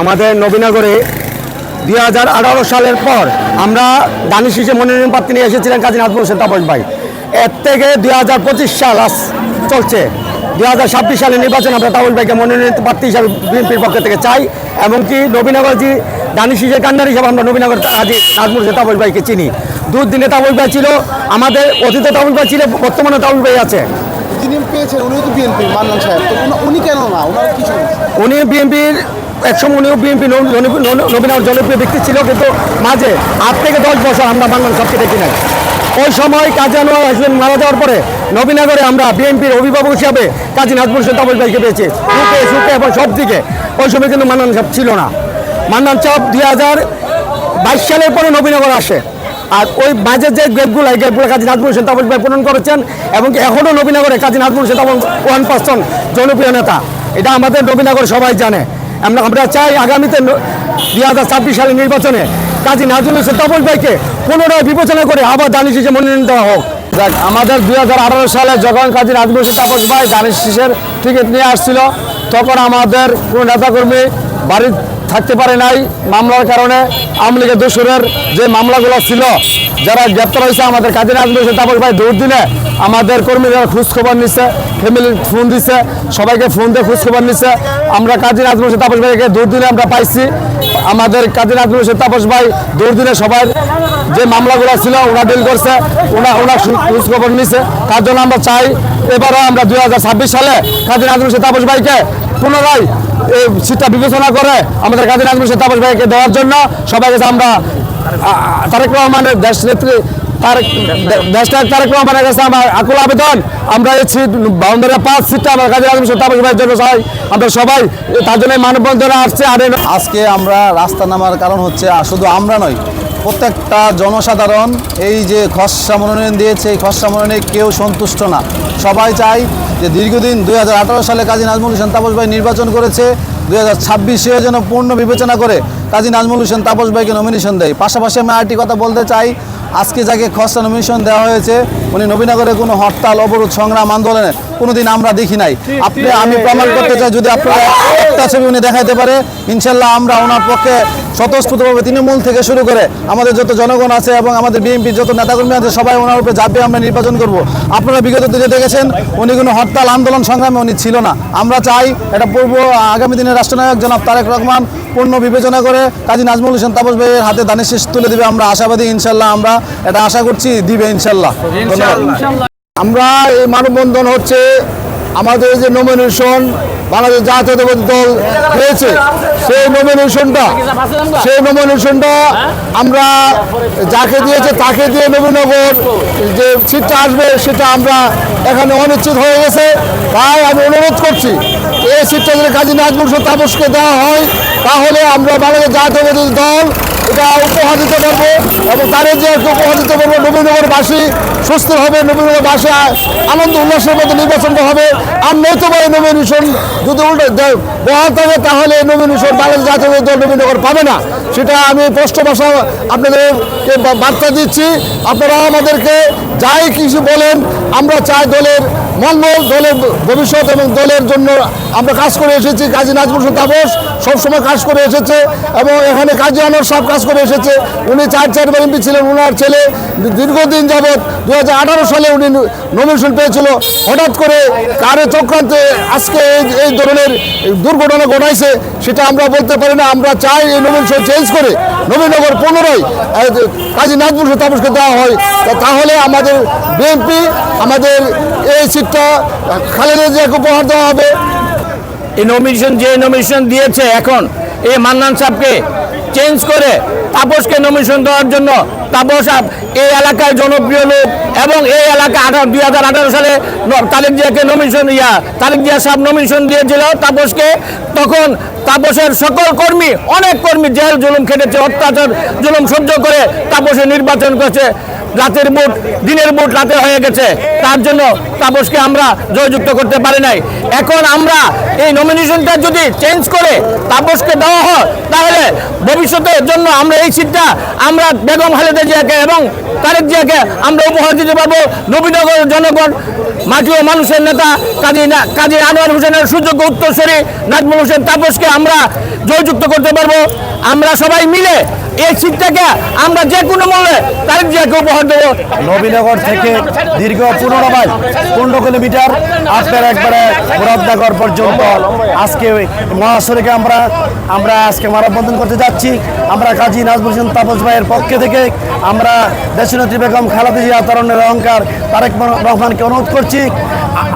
আমাদের নবীনগরে দুই হাজার সালের পর আমরা দানি হিসেবে মনোনয়ন প্রার্থী নিয়ে এসেছিলেন কাজী নাজমুল হোসেন তাপস ভাই। এর থেকে দুই হাজার পঁচিশ সাল আস চলছে। দুই হাজার ছাব্বিশ সালে নির্বাচন আমরা তাপস ভাইকে মনোনয়ন প্রার্থী হিসাবে বিএনপির পক্ষ থেকে চাই, এমনকি নবীনগর যে দানি হিসেবে কান্ডার হিসাবে আমরা নবীনগর কাজী নাজমুল হোসেন তাপস ভাইকে চিনি। দূর দিনে তাপস ভাই ছিল আমাদের অতীত তাপস ভাই ছিল বর্তমানে তাপস ভাই আছে। যিনি পেয়েছেন উনিও তো বিএনপি মান্নান সাহেব। তো উনি- কেন না? ওনার কিছু উনি বিএনপির একসময় উনিও বিএনপি নবীনগর জনপ্রিয় ব্যক্তি ছিল কিন্তু মাঝে আট থেকে দশ বছর আমরা বাংলার সবকে দেখি নাই। ওই সময় কাজী আনোয়ার হাসবেন মারা যাওয়ার পরে নবীনগরে আমরা বিএনপির অভিভাবক হিসাবে কাজী নাজমুল হোসেন তাবল ভাইকে পেয়েছি। সুখে সুখে এবং সব দিকে। ওই সময় কিন্তু মান্নান সাহেব ছিল না। মান্নান সাহেব দুই হাজার বাইশ সালের পরে নবীনগর আসে। আর ওই বাজের যে গেটগুলো এই গেটগুলো কাজী নাজমুল হোসেন তাবল ভাই পূরণ করেছেন এবং এখনও নবীনগরে কাজী নাজমুল হোসেন তাবল ওয়ান পার্সন জনপ্রিয় নেতা। এটা আমাদের নবীনগর সবাই জানে। আমরা আমরা চাই আগামীতে দুই হাজার ছাব্বিশ সালের নির্বাচনে কাজী নাজমুল হোসেন তাবল ভাইকে পুনরায় বিবেচনা করে আবার দানিশ হিসেবে মনোনয়ন দেওয়া হোক। দেখ আমাদের দুই হাজার আঠারো সালে যখন কাজী নাজমুল হোসেন তাপস ভাই দানিশ টিকিট নিয়ে আসছিল, তখন আমাদের কোনো নেতাকর্মী বাড়ি থাকতে পারে নাই মামলার কারণে আওয়ামী লীগের দোসরের যে মামলাগুলো ছিল, যারা গ্রেপ্তার হয়েছে আমাদের কাজী হোসেন তাপস ভাই দৌড় দিলে আমাদের কর্মীরা খোঁজখবর নিচ্ছে ফ্যামিলির ফোন দিছে, সবাইকে ফোন দিয়ে খোঁজখবর নিচ্ছে আমরা কাজী নাজমুল তাপস ভাইকে দৌড় দিলে আমরা পাইছি। আমাদের কাজী নাজমুল তাপস ভাই দৌড় দিলে সবাই যে মামলাগুলো ছিল ওরা ডিল করছে ওরা ওরা খোঁজ খবর নিচ্ছে তার জন্য আমরা চাই, এবারও আমরা দু হাজার ছাব্বিশ সালে কাজী নাজমুল তাপস ভাইকে পুনরায় এই সিটটা বিবেচনা করে আমাদের কাজী নাজমুল তাপস ভাইকে দেওয়ার জন্য সবাই কাছে আমরা তারেক রহমানের দেশ নেত্রী, তারেক দেশটা তারেক রহমানের কাছে আমার আকুল আবেদন। আমরা এই সিট বাউন্ডারি পাঁচ সিটটা আমার কাজী নাজমুল তাপস ভাইয়ের জন্য চাই। আমরা সবাই তার জন্য মানববন্ধনে আসছে। আর আজকে আমরা রাস্তা নামার কারণ হচ্ছে শুধু আমরা নয় প্রত্যেকটা জনসাধারণ এই যে খসড়া মনোনয়ন দিয়েছে, এই খসড়া মনোনয়নে কেউ সন্তুষ্ট না। সবাই চাই যে দীর্ঘদিন দুই হাজার আঠেরো সালে কাজী নাজমুল হোসেন তাপস ভাই নির্বাচন করেছে, দুই হাজার ছাব্বিশেও যেন পূর্ণ বিবেচনা করে কাজী নাজমুল হোসেন তাপস ভাইকে নমিনেশন দেয়। পাশাপাশি আমি আরেকটি কথা বলতে চাই, আজকে যাকে খসড়া নমিনেশন দেওয়া হয়েছে, উনি নবীনগরে কোনো হরতাল, অবরোধ, সংগ্রাম, আন্দোলনে কোনোদিন আমরা দেখি নাই। আপনি আমি প্রমাণ করতে চাই যদি আপনারা একটা ছবি উনি দেখাইতে পারে ইনশাল্লাহ আমরা ওনার পক্ষে স্বতঃস্ফূর্তভাবে তৃণমূল থেকে শুরু করে আমাদের যত জনগণ আছে এবং আমাদের বিএনপির যত নেতাকর্মী আছে সবাই ওনার উপরে ঝাঁপিয়ে আমরা নির্বাচন করব। আপনারা বিগত দিনে দেখেছেন উনি কোনো হরতাল আন্দোলন সংগ্রামে উনি ছিল না। আমরা চাই এটা পূর্ব আগামী দিনের রাষ্ট্রনায়ক জনাব তারেক রহমান পূর্ণ বিবেচনা করে কাজী নাজমুল হোসেন তাপস ভাইয়ের হাতে দানের শেষ তুলে দিবে। আমরা আশাবাদী ইনশাল্লাহ আমরা এটা আশা করছি দিবে ইনশাল্লাহ। ধন্যবাদ। আমরা এই মানববন্ধন হচ্ছে আমাদের যে নমিনেশন বাংলাদেশ জাতীয়তাবাদী দল পেয়েছে সেই নমিনেশনটা সেই নমিনেশনটা আমরা যাকে দিয়েছে তাকে দিয়ে নবীনগর যে সিটটা আসবে সেটা আমরা এখানে অনিশ্চিত হয়ে গেছে। তাই আমি অনুরোধ করছি, এই সিটটা যদি কাজী নাজমুল তাপসকে দেওয়া হয়, তাহলে আমরা বাংলাদেশ জাতীয়তাবাদী দল এটা উপহার দিতে পারব এবং তাদের যে একটা উপহার দিতে পারব, নবীনগরবাসী সুস্থ হবে, নবীনগরবাসী আনন্দ উল্লাসের মধ্যে নির্বাচনটা হবে। আর নয়তো বা এই নমিনেশন যদি বহাল থাকে, তাহলে নমিনেশন বাংলাদেশ জাতীয় দল নবীনগর পাবে না। সেটা আমি স্পষ্ট ভাষা আপনাদেরকে বার্তা দিচ্ছি। আপনারা আমাদেরকে যাই কিছু বলেন আমরা চাই দলের মঙ্গল, দলের ভবিষ্যৎ এবং দলের জন্য আমরা কাজ করে এসেছি। কাজী নাজমুল তাপস সবসময় কাজ করে এসেছে এবং এখানে কাজী আনোয়ার সব কাজ করে এসেছে। উনি চার চারবার এমপি ছিলেন ওনার ছেলে দীর্ঘদিন যাবৎ দু হাজার আঠারো সালে উনি নমিনেশন পেয়েছিল। হঠাৎ করে কারে চক্রান্তে আজকে এই- এই ধরনের দুর্ঘটনা ঘটাইছে, সেটা আমরা বলতে পারি না। আমরা চাই এই নমিনেশন চেঞ্জ করে নবীনগর পনেরোই কাজী হোসেন তাপসকে দেওয়া হয় তাহলে আমাদের বিএনপি, আমাদের এই সিটটা খালেদা জিয়াকে উপহার দেওয়া হবে। এই নমিনেশন যে নমিনেশন দিয়েছে এখন, এই মান্নান সাহেবকে চেঞ্জ করে তাপসকে নমিশন দেওয়ার জন্য তাপস এই এলাকায় জনপ্রিয় লোক এবং এই এলাকা দুই হাজার আঠারো সালে তারেক জিয়াকে নমিশন ইয়া, তারেক জিয়া সাহেব নমিশন দিয়েছিল তাপসকে। তখন তাপসের সকল কর্মী, অনেক কর্মী জেল জুলুম খেটেছে, অত্যাচার জুলুম সহ্য করে তাপসে নির্বাচন করেছে। রাতের বুট দিনের বুট রাতে হয়ে গেছে। তার জন্য তাপসকে আমরা জয়যুক্ত করতে পারি নাই। এখন আমরা এই নমিনেশনটা যদি চেঞ্জ করে তাপসকে দেওয়া হয়, তাহলে ভবিষ্যতের জন্য আমরা এই সিটটা আমরা বেগম খালেদা জিয়াকে এবং তারেক জিয়াকে আমরা উপহার দিতে পারব। নবীনগর জনগণ, মাটি ও মানুষের নেতা কাজী কাজী আনোয়ার হোসেনের সুযোগ্য উত্তরসূরি নাজমুল হোসেন তাপসকে আমরা জয়যুক্ত করতে পারব। আমরা সবাই মিলে এই সিটটাকে আমরা যে কোনো মূল্যে তারেক জিয়াকে উপহার দেবো। নবীনগর থেকে দীর্ঘ পনেরো মাইল, পনেরো কিলোমিটার আপনার একবারে মুরাদনগর পর্যন্ত আজকে মহাসড়কে আমরা আমরা আজকে মানববন্ধন করতে যাচ্ছি। আমরা কাজী নাজমুল হোসেন তাপস ভাইয়ের পক্ষে থেকে আমরা দেশনেত্রী বেগম খালাদা জিয়া তরণের অহংকার তারেক রহমানকে অনুরোধ করছি।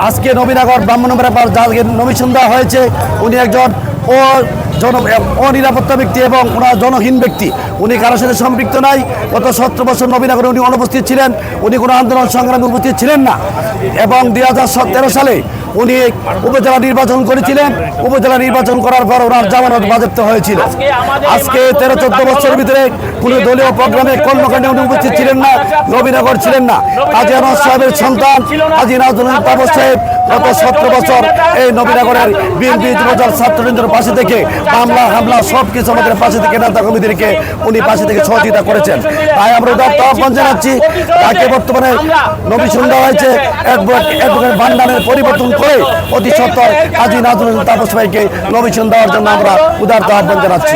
আজকে নবীনগর ব্রাহ্মণবাড়িয়া পার যাকে নমিশন দেওয়া হয়েছে, উনি একজন ও জন অনিরাপত্তা ব্যক্তি এবং ওনার জনহীন ব্যক্তি। উনি কারোর সাথে সম্পৃক্ত নাই গত সতেরো বছর নবীনগরে উনি অনুপস্থিত ছিলেন, উনি কোনো আন্দোলন সংগ্রামে উপস্থিত ছিলেন না। এবং দুই হাজার তেরো সালে উনি উপজেলা নির্বাচন করেছিলেন, উপজেলা নির্বাচন করার পর ওনার জামানত বাজেপ্ত হয়েছিল। আজকে তেরো, চোদ্দ বছরের ভিতরে কোনো দলীয় প্রোগ্রামে কর্মকাণ্ডে উনি উপস্থিত ছিলেন না, নবীনগর ছিলেন না। কাজী আনোয়ার সাহেবের সন্তান, কাজী নাজুল সাহেব গত সতেরো বছর এই নবীনগরের বিএনপি যুবদল ছাত্রবৃন্দের পাশে থেকে মামলা, হামলা সব কিছু আমাদের পাশে থেকে নেতা কমিটিকে উনি পাশে থেকে সহযোগিতা করেছেন। তাই আমরা উদাত্ত আহ্বান জানাচ্ছি। তাকে বর্তমানে নবী সুন্দর হয়েছে, অ্যাডভোকেট ভান্ডারের পরিবর্তন করে অতি সত্তর কাজী নাজুল তাপস ভাইকে নবী দেওয়ার জন্য আমরা উদার্ত আহ্বান জানাচ্ছি।